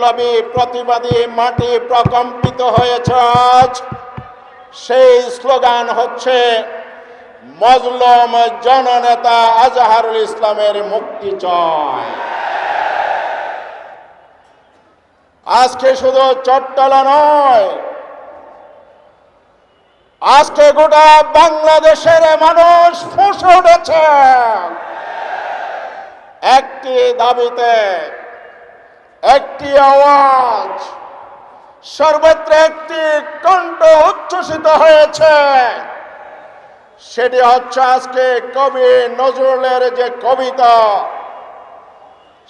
বিপ্লবী প্রতিবাদী মাটি প্রকম্পিত হয়েছে আজ। সেই স্লোগান হচ্ছে, মজলুম জননেতা আজহারুল ইসলামের মুক্তি চায় আজকে শুধু চট্টলা নয়, আজকে গোটা বাংলাদেশের মানুষ ফুঁসে উঠেছে। একটি দাবিতে একটি আওয়াজ, সর্বত্র একটি কণ্ঠ উচ্ছ্বসিত হয়েছে। সেটি হচ্ছে আজকে কবি নজরুলের যে কবিতা,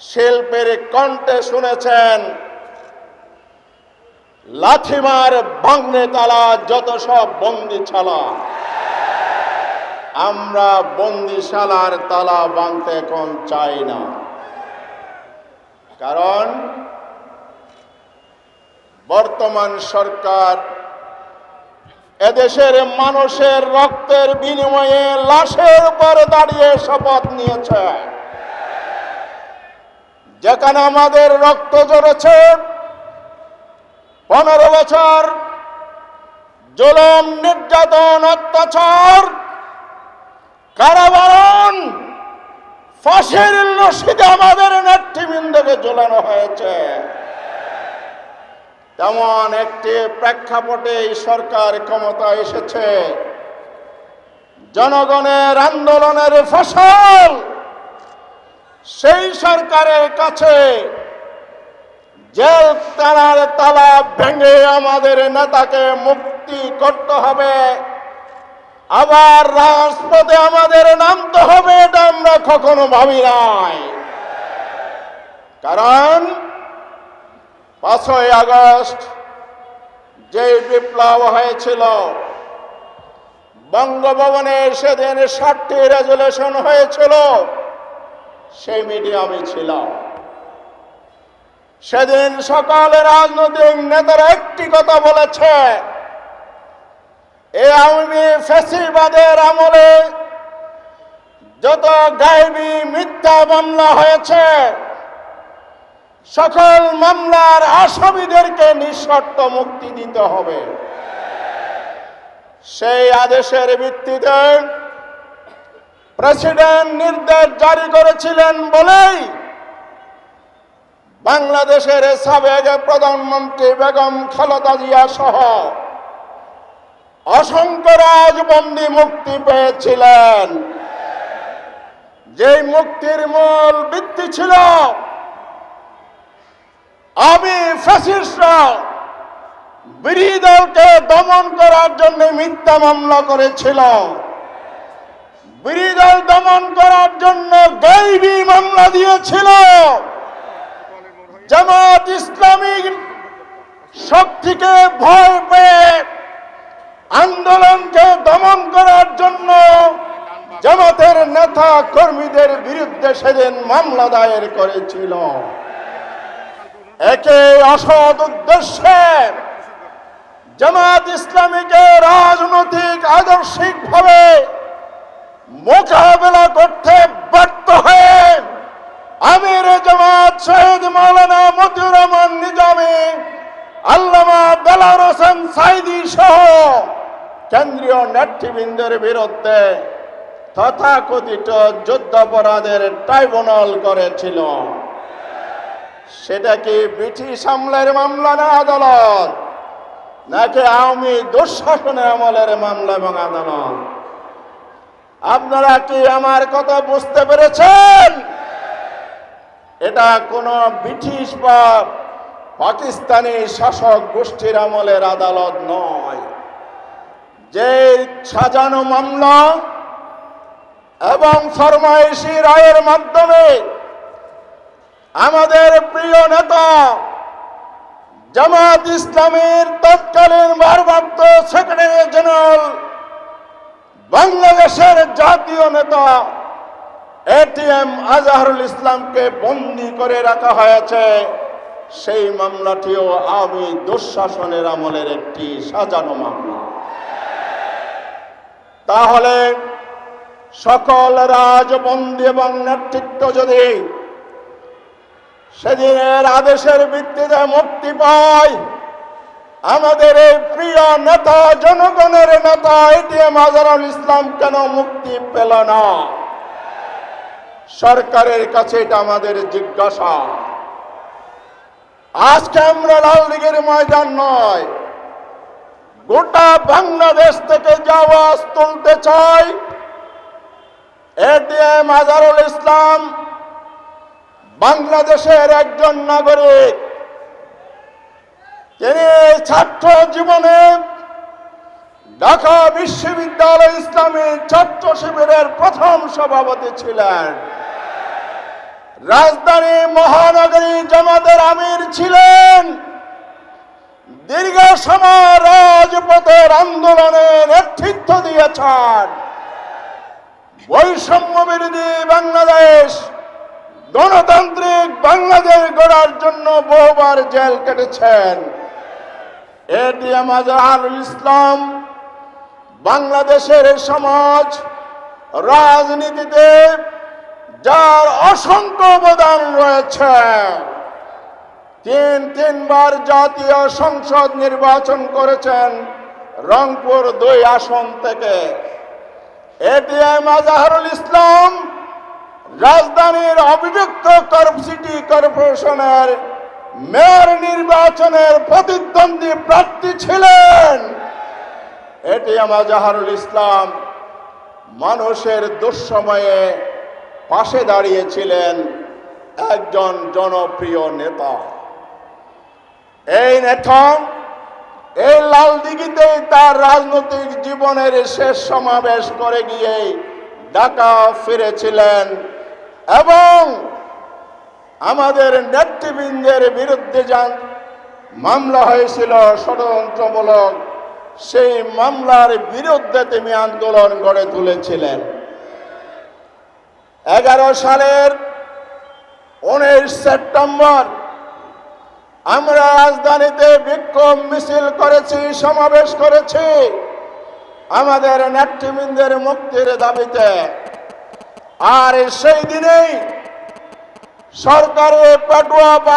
শিল্পের কণ্ঠে শুনেছেন, লাথিমার ভাঙনে তালা, যত সব বন্দিশালা। আমরা বন্দিশালার তালা বাঁধতে এখন চাই না। কারণ বর্তমান সরকার এদেশের মানুষের রক্তের বিনিময়ে লাশের উপর দাঁড়িয়ে শপথ নিয়েছে। যেখানে আমাদের রক্ত জড়েছে পনেরো বছর জুলুম, নির্যাতন, অত্যাচার, কারাবরণ, ফাঁসির রশিদে আমাদের নেতৃবৃন্দকে ঝোলানো হয়েছে। তেমন একটি প্রেক্ষাপটে সরকার ক্ষমতা এসেছে। জনগণের আন্দোলনের ফসল সেই সরকারের কাছে। জেল তালার তালা ভেঙে আমাদের নেতাকে মুক্তি করতে হবে। আবার রাজপথে আমাদের নামতে হবে, এটা আমরা কখনো ভাবি নাই। কারণ পাঁচই আগস্ট যে বিপ্লব হয়েছিল, বঙ্গভবনে সেদিন ষাটটি রেজুলেশন হয়েছিল, সেই মিডিয়ামে ছিলাম। সেদিন সকালে রাজনৈতিক নেতারা একটি কথা বলেছে, এ আওয়ামী ফেসিবাদের আমলে যত গায়েবী মিথ্যা মামলা হয়েছে সকল মামলার আসামিদেরকে নিঃশর্ত মুক্তি দিতে হবে। সেই আদেশের ভিত্তিতে প্রেসিডেন্ট নির্দেশ জারি করেছিলেন বলেই বাংলাদেশের সাবেক প্রধানমন্ত্রী বেগম খালেদা জিয়া সহ অসংখ্য রাজবন্দী মুক্তি পেয়েছিলেন। যে মুক্তির মূল ভিত্তি ছিল আমি ফ্যাসিস্টরা বিরোধী দলকে দমন করার জন্য মিথ্যা মামলা করেছিল বিরোধী দল দমন করার জন্য গাইবী মামলা দিয়েছিল জামাত ইসলামী শক্তিকে ভয় পেয়ে আন্দোলনকে দমন করার জন্য জামাতের নেতা কর্মীদের বিরুদ্ধে সেদিন মামলা দায়ের করেছিল একে অসৎ উদ্দেশ্যে জামাত ইসলামীকে রাজনৈতিক আদর্শিক ভাবে মোকাবেলা করতে ব্যর্থ হয়ে আমির জামাত শহীদ মাওলানা মতিউর রহমান নিজামী, আল্লামা বেলার হোসেন সাইদি সহ কেন্দ্রীয় নেতৃবৃন্দের বিরুদ্ধে তথাকথিত যুদ্ধাপরাধের ট্রাইব্যুনাল করেছিল। সেটা কি ব্রিটিশ আমলের মামলা না, আদালত। নাকি আওয়ামী দুঃশাসনের আমলের মামলা এবং আদালত? আপনারা কি আমার কথা বুঝতে পেরেছেন? এটা কোনো ব্রিটিশ বা পাকিস্তানি শাসক গোষ্ঠীর আমলের আদালত নয়। যে সাজানো মামলা এবং ফরমাইশি রায়ের মাধ্যমে আমাদের প্রিয় নেতা জামাত ইসলামের তৎকালীন ভারপ্রাপ্ত সেক্রেটারি জেনারেল, বাংলাদেশের জাতীয় নেতা এটিএম আজহারুল ইসলামকে বন্দি করে রাখা হয়েছে। সেই মামলাটিও আমি দুঃশাসনের আমলের একটি সাজানো মামলা। তাহলে সকল রাজবন্দী এবং নেতৃত্ব যদি সেদিনের আদেশের ভিত্তিতে মুক্তি পায় আমাদের এই প্রিয় নেতা, জনগণের নেতা এটিএম আজহারুল ইসলাম কেন মুক্তি পেল না? সরকারের কাছে এটা আমাদের জিজ্ঞাসা। আজকে আমরা লাল দিঘির ময়দান নয়, গোটা বাংলাদেশ থেকে যে আওয়াজ তুলতে চাই এটিএম আজহারুল ইসলাম বাংলাদেশের একজন নাগরিক, তিনি ছাত্র জীবনে ঢাকা বিশ্ববিদ্যালয় ইসলামী ছাত্র শিবিরের প্রথম সভাপতি ছিলেন। রাজধানী মহানগরী জামাতের আমির ছিলেন। দীর্ঘ সময় রাজপথের আন্দোলনে নেতৃত্ব দিয়েছেন। বৈষম্য বিরোধী বাংলাদেশ গণতান্ত্রিক বাংলাদেশ গড়ার জন্য বহুবার জেল কেটেছেন। এটিএম আজহারুল ইসলাম বাংলাদেশের সমাজ, রাজনীতিতে যার অসংখ্য অবদান রয়েছে। তিন, তিনবার জাতীয় সংসদ নির্বাচন করেছেন রংপুর দুই আসন থেকে। এটিএম আজহারুল ইসলাম রাজধানীর অভিযুক্ত সিটি কর্পোরেশনের মেয়র নির্বাচনের প্রতিদ্বন্দ্বী প্রার্থী ছিলেন। এটি আমার জাহারুল ইসলাম। মানুষের দুঃসময়ে পাশে দাঁড়িয়েছিলেন একজন জনপ্রিয় নেতা। এই নেতা এই লাল দিঘিতেই তার রাজনৈতিক জীবনের শেষ সমাবেশ করে গিয়ে ঢাকা ফিরেছিলেন। এবং আমাদের নেতৃবৃন্দের বিরুদ্ধে যান মামলা হয়েছিল ষড়যন্ত্রমূলক, সেই মামলার বিরুদ্ধে তিনি আন্দোলন গড়ে তুলেছিলেন। এগারো সালের উনিশ সেপ্টেম্বর আমরা রাজধানীতে বিক্ষোভ মিছিল করেছি, সমাবেশ করেছি। আমাদের নেতৃবৃন্দের মুক্তির দাবিতে আর সেই দিনেই সরকারের পেটুয়া বাহিনী